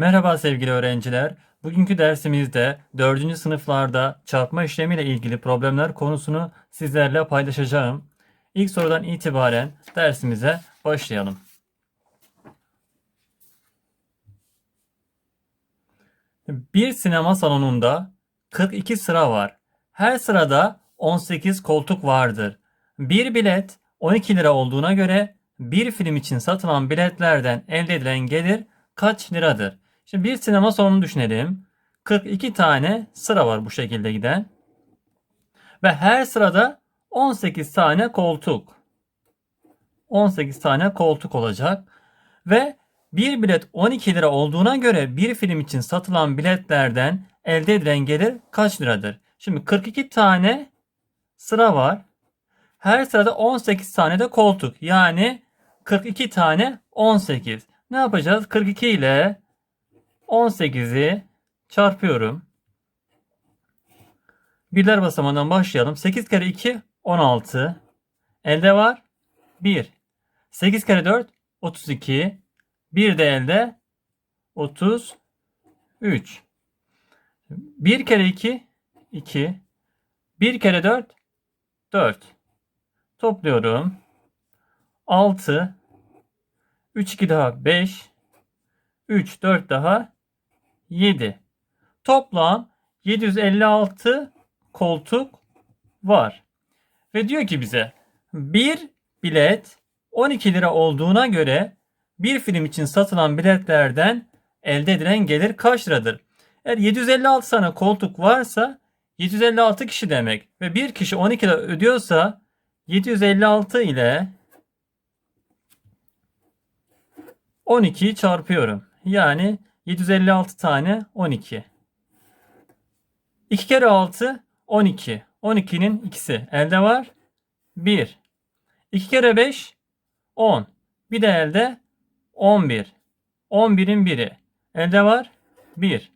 Merhaba sevgili öğrenciler. Bugünkü dersimizde 4. sınıflarda çarpma işlemiyle ilgili problemler konusunu sizlerle paylaşacağım. İlk sorudan itibaren dersimize başlayalım. Bir sinema salonunda 42 sıra var. Her sırada 18 koltuk vardır. Bir bilet 12 lira olduğuna göre bir film için satılan biletlerden elde edilen gelir kaç liradır? Şimdi bir sinema salonu düşünelim. 42 tane sıra var bu şekilde giden. Ve her sırada 18 tane koltuk. 18 tane koltuk olacak. Ve bir bilet 12 lira olduğuna göre bir film için satılan biletlerden elde edilen gelir kaç liradır? Şimdi 42 tane sıra var. Her sırada 18 tane de koltuk. Yani 42 tane 18. Ne yapacağız? 42 ile 18'i çarpıyorum. Birler basamağından başlayalım. 8 kere 2 16. Elde var 1. 8 kere 4 32. Bir de elde 33. 1 kere 2 2. 1 kere 4 4. Topluyorum. 6 3 2 daha 5 3 4 daha 7. Toplam 756 koltuk var. Ve diyor ki bize bir bilet 12 lira olduğuna göre bir film için satılan biletlerden elde edilen gelir kaç liradır? Eğer 756 tane koltuk varsa 756 kişi demek ve bir kişi 12 lira ödüyorsa 756 ile 12'yi çarpıyorum. Yani 756 tane 12. 2 kere 6 12. 12'nin ikisi elde var. 1. 2 kere 5 10. Bir de elde 11. 11'in biri. Elde var 1.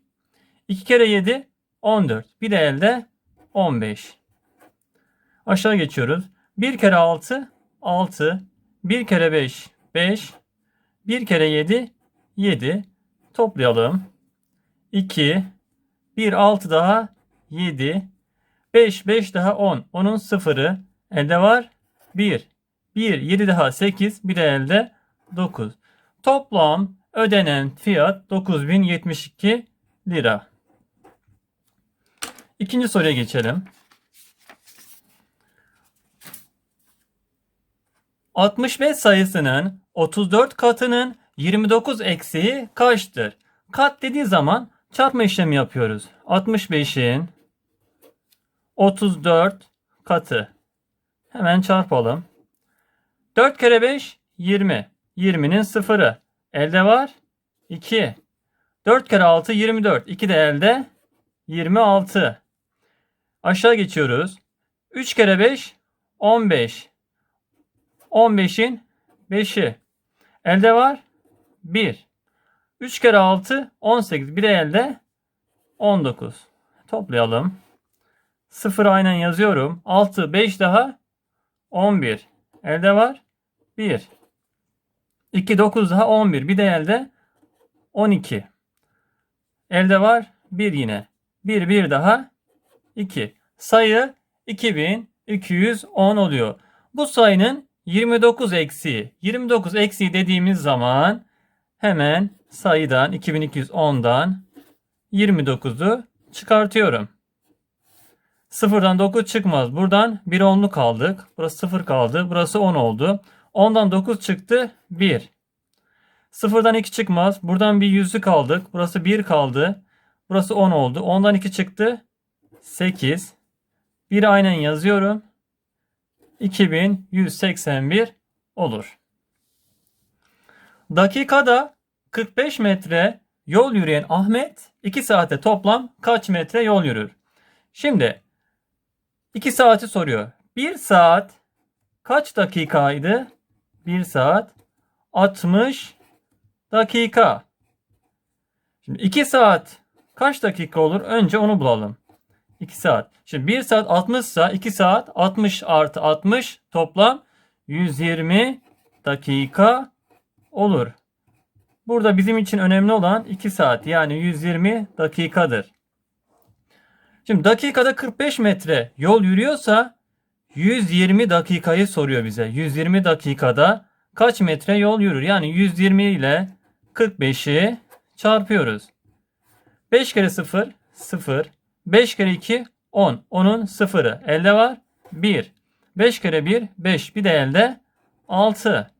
2 kere 7 14. Bir de elde 15. Aşağı geçiyoruz. 1 kere 6 6. 1 kere 5 5. 1 kere 7 7. Toplayalım. 2 1 6 daha 7 5 5 daha 10. 10'un sıfırı elde var 1. 1 7 daha 8 bir de elde 9. Toplam ödenen fiyat 9072 lira. İkinci soruya geçelim. 65 sayısının 34 katının 29 eksiği kaçtır? Kat dediği zaman çarpma işlemi yapıyoruz. 65'in 34 katı. Hemen çarpalım. 4 kere 5 20. 20'nin sıfırı. Elde var 2. 4 kere 6 24. 2 de elde 26. Aşağı geçiyoruz. 3 kere 5 15. 15'in 5'i. Elde var 1. 3 kere 6 18. Bir de elde 19. Toplayalım. 0 aynen yazıyorum. 6 5 daha 11. Elde var 1. 2 9 daha 11. Bir de elde 12. Elde var 1 yine. 1 1 daha 2. Sayı 2210 oluyor. Bu sayının 29 eksiği. 29 eksiği dediğimiz zaman hemen sayıdan 2210'dan 29'u çıkartıyorum. Sıfırdan 9 çıkmaz. Buradan 1 onluk aldık. Burası 0 kaldı. Burası 10 oldu. 10'dan 9 çıktı. 1. Sıfırdan 2 çıkmaz. Buradan bir yüzlük aldık. Burası 1 kaldı. Burası 10 oldu. 10'dan 2 çıktı. 8. 1 aynen yazıyorum. 2181 olur. Dakikada 45 metre yol yürüyen Ahmet 2 saate toplam kaç metre yol yürür? Şimdi 2 saati soruyor. 1 saat kaç dakikaydı? 1 saat 60 dakika. Şimdi 2 saat kaç dakika olur? Önce onu bulalım. 2 saat. Şimdi 1 saat 60 ise 2 saat 60 artı 60 toplam 120 dakika olur. Burada bizim için önemli olan 2 saat yani 120 dakikadır. Şimdi dakikada 45 metre yol yürüyorsa 120 dakikayı soruyor bize. 120 dakikada kaç metre yol yürür? Yani 120 ile 45'i çarpıyoruz. 5 kere 0 0. 5 kere 2 10. 10'un sıfırı. Elde var 1. 5 kere 1 5. Bir de elde 6.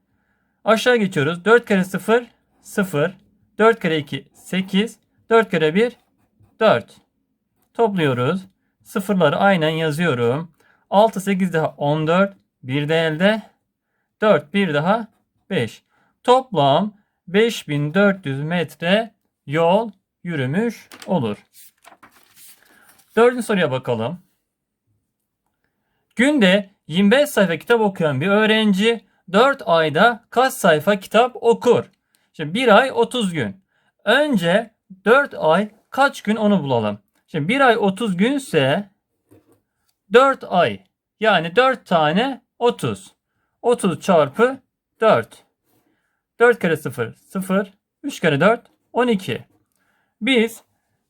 Aşağı geçiyoruz. 4 kere 0 0. 4 kere 2 8. 4 kere 1 4. Topluyoruz. Sıfırları aynen yazıyorum. 6 8 daha 14. Bir de elde 4 bir daha 5. Toplam 5400 metre yol yürümüş olur. Dördüncü soruya bakalım. Günde 25 sayfa kitap okuyan bir öğrenci 4 ayda kaç sayfa kitap okur? Şimdi 1 ay 30 gün. Önce 4 ay kaç gün onu bulalım. Şimdi 1 ay 30 günse 4 ay. Yani 4 tane 30. 30 çarpı 4. 4 kere 0 0. 3 kere 4 12. Biz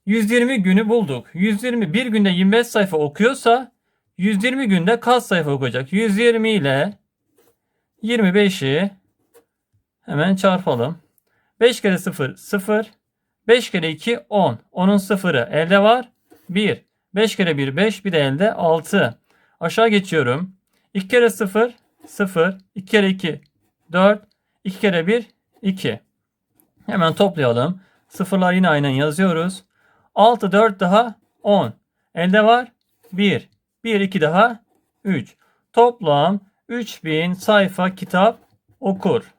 120 günü bulduk. 120 bir günde 25 sayfa okuyorsa 120 günde kaç sayfa okuyacak? 120 ile 25'i hemen çarpalım. 5 kere 0 0. 5 kere 2 10. 10'un sıfırı elde var. 1. 5 kere 1 5 bir de elde 6. Aşağı geçiyorum. 2 kere 0 0. 2 kere 2 4. 2 kere 1 2. Hemen toplayalım. Sıfırlar yine aynen yazıyoruz. 6 4 daha 10. Elde var 1. 1 2 daha 3. Toplam 3000 sayfa kitap okur.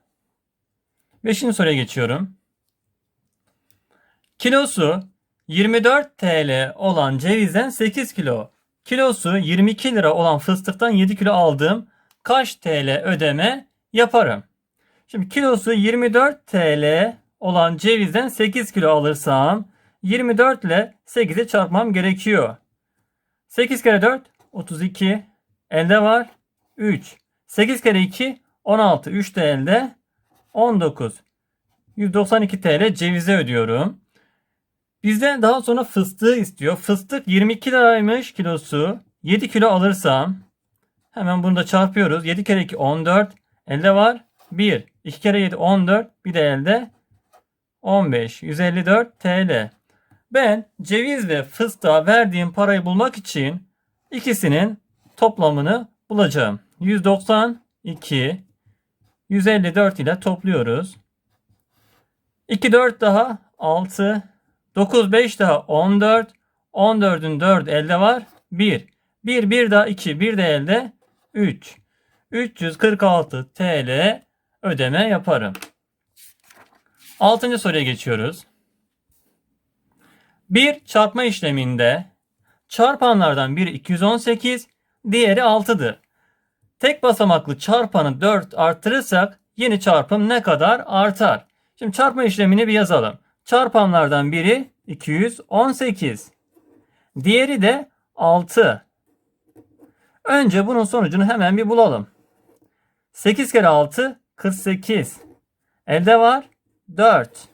Beşinci soruya geçiyorum. Kilosu 24 TL olan cevizden 8 kilo, kilosu 22 lira olan fıstıktan 7 kilo aldığım kaç TL ödeme yaparım? Şimdi kilosu 24 TL olan cevizden 8 kilo alırsam 24 ile 8'i çarpmam gerekiyor. 8 kere 4 32 elde var 3. 8 kere 2 16 3 de elde 19. 192 TL cevize ödüyorum. Bizden daha sonra fıstığı istiyor. Fıstık 22 liraymış kilosu. 7 kilo alırsam hemen bunu da çarpıyoruz. 7 kere 2 14. Elde var 1. 2 kere 7 14. Bir de elde 15. 154 TL. Ben ceviz ve fıstığa verdiğim parayı bulmak için ikisinin toplamını bulacağım. 192 154 ile topluyoruz. 2 4 daha 6 9 5 daha 14 14'ün 4 elde var 1 1 1 daha 2 1 de elde 3 346 TL ödeme yaparım. 6. soruya geçiyoruz. Bir çarpma işleminde çarpanlardan biri 218, diğeri 6'dır. Tek basamaklı çarpanı 4 artırırsak yeni çarpım ne kadar artar? Şimdi çarpma işlemini bir yazalım. Çarpanlardan biri 218. Diğeri de 6. Önce bunun sonucunu hemen bir bulalım. 8 kere 6 48. Elde var 4.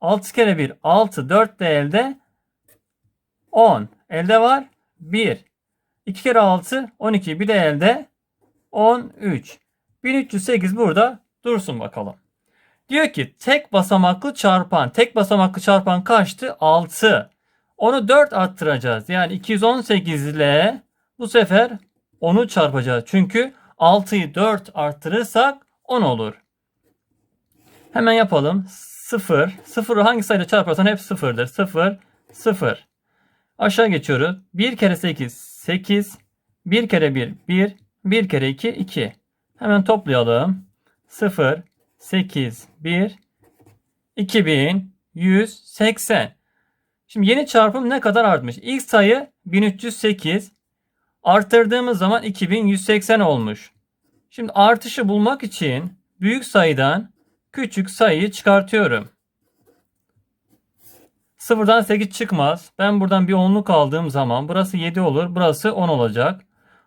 6 kere 1 6 4 de elde 10. Elde var 1. 2 kere 6 12 bir de elde 13. 1308 burada dursun bakalım. Diyor ki tek basamaklı çarpan. Tek basamaklı çarpan kaçtı? 6. Onu 4 arttıracağız. Yani 218 ile bu sefer 10'u çarpacağız. Çünkü 6'yı 4 arttırırsak 10 olur. Hemen yapalım. 0. 0 hangi sayıyla çarparsan hep 0'dır. 0, 0. Aşağı geçiyoruz. 1 kere 8, 8. 1 kere 1, 1. 1 kere 2, 2. Hemen toplayalım. 0, 8, 1, 2180. Şimdi yeni çarpım ne kadar artmış? İlk sayı 1308. Arttırdığımız zaman 2180 olmuş. Şimdi artışı bulmak için büyük sayıdan küçük sayıyı çıkartıyorum. Sıfırdan 8 çıkmaz. Ben buradan bir onluk aldığım zaman burası 7 olur. Burası 10 olacak.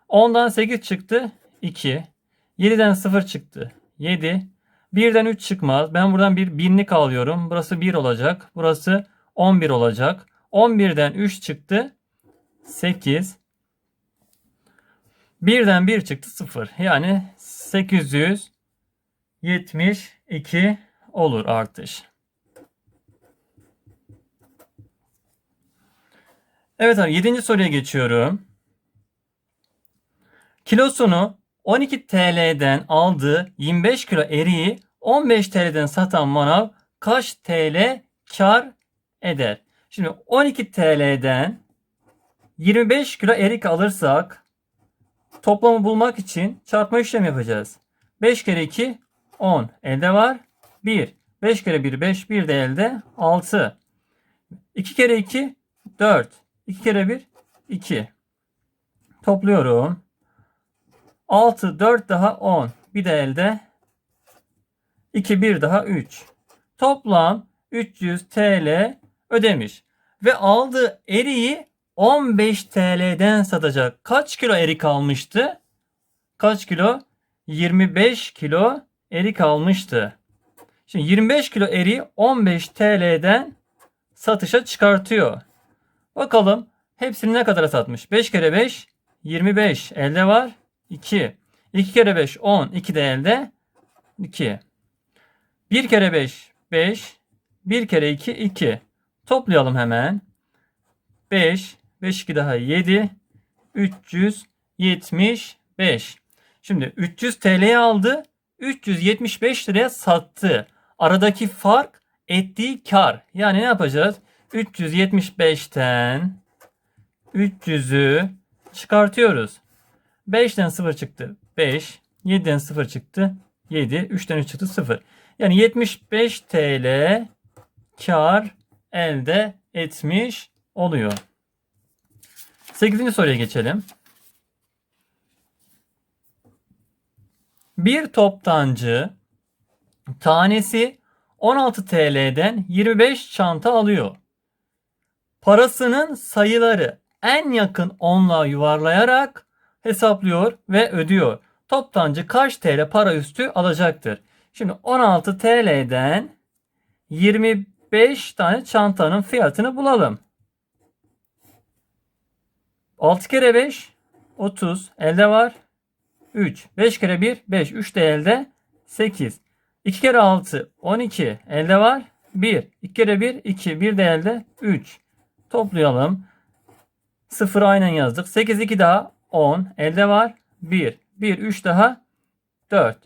10'dan 8 çıktı. 2. 7'den 0 çıktı. 7. Birden 3 çıkmaz. Ben buradan bir binlik alıyorum. Burası 1 olacak. Burası 11 olacak. 11'den 3 çıktı. 8. Birden 1 çıktı 0. Yani 872 olur artış. Evet abi 7. soruya geçiyorum. Kilosunu 12 TL'den aldığı 25 kilo eriği 15 TL'den satan manav kaç TL kar eder? Şimdi 12 TL'den 25 kilo erik alırsak toplamı bulmak için çarpma işlemi yapacağız. 5 kere 2 10. Elde var 1. 5 kere 1 5. 1 de elde 6. 2 kere 2 4. 2 kere 1 2. Topluyorum. 6 4 daha 10. Bir de elde 2 1 daha 3. Toplam 300 TL ödemiş. Ve aldığı eriği 15 TL'den satacak. Kaç kilo erik almıştı? Kaç kilo? 25 kilo erik almıştı. Şimdi 25 kilo eriği 15 TL'den satışa çıkartıyor. Bakalım hepsini ne kadara satmış? 5 kere 5 25. Elde var 2. 2 kere 5 10. 2 de elde 2. 1 kere 5 5. 1 kere 2 2. Toplayalım hemen. 5. 5 2 daha 7. 375. Şimdi 300 TL'ye aldı. 375 liraya sattı. Aradaki fark ettiği kar. Yani ne yapacağız? 375'ten 300'ü çıkartıyoruz. 5'ten 0 çıktı 5. 7'den 0 çıktı 7. 3'ten 3 çıktı 0. Yani 75 TL kar elde etmiş oluyor. 8. soruya geçelim. Bir toptancı tanesi 16 TL'den 25 çanta alıyor. Parasının sayıları en yakın onluğa yuvarlayarak hesaplıyor ve ödüyor. Toptancı kaç TL para üstü alacaktır? Şimdi 16 TL'den 25 tane çantanın fiyatını bulalım. 6 kere 5 30 elde var. 3 5 kere 1 5 3 de elde 8 2 kere 6 12 elde var. 1 2 kere 1 2 1 de elde 3 toplayalım. 0 aynen yazdık. 8 2 daha 10 elde var 1 1 3 daha 4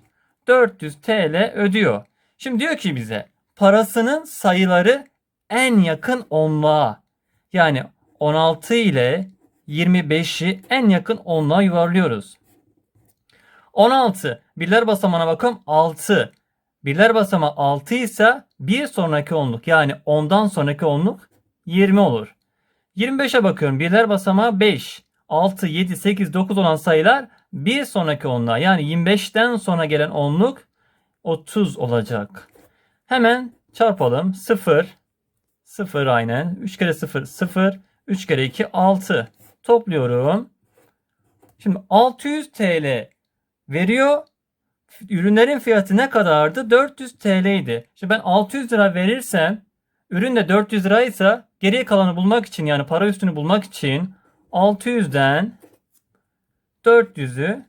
400 TL ödüyor. Şimdi diyor ki bize parasının sayıları en yakın onluğa. Yani 16 ile 25'i en yakın onluğa yuvarlıyoruz. 16. Birler basamağına bakalım 6. Birler basamağı 6 ise bir sonraki onluk yani 10'dan sonraki onluk 20 olur. 25'e bakıyorum. Birler basamağı 5. 6, 7, 8, 9 olan sayılar bir sonraki onluğa yani 25'ten sonra gelen onluk 30 olacak. Hemen çarpalım. 0, 0 aynen. 3 kere 0, 0. 3 kere 2, 6. Topluyorum. Şimdi 600 TL veriyor. Ürünlerin fiyatı ne kadardı? 400 TL idi. Şimdi ben 600 lira verirsem ürün de 400 liraysa geriye kalanı bulmak için yani para üstünü bulmak için 600'den 400'ü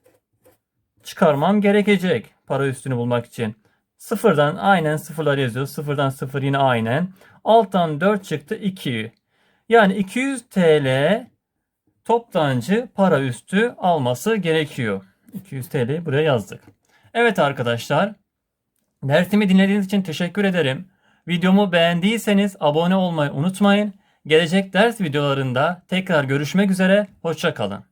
çıkarmam gerekecek para üstünü bulmak için. Sıfırdan aynen sıfırlar yazıyor. Sıfırdan sıfır yine aynen. Alttan 4 çıktı 2. Yani 200 TL toptancı para üstü alması gerekiyor. 200 TL buraya yazdık. Evet arkadaşlar. Dersimi dinlediğiniz için teşekkür ederim. Videomu beğendiyseniz abone olmayı unutmayın. Gelecek ders videolarında tekrar görüşmek üzere. Hoşçakalın.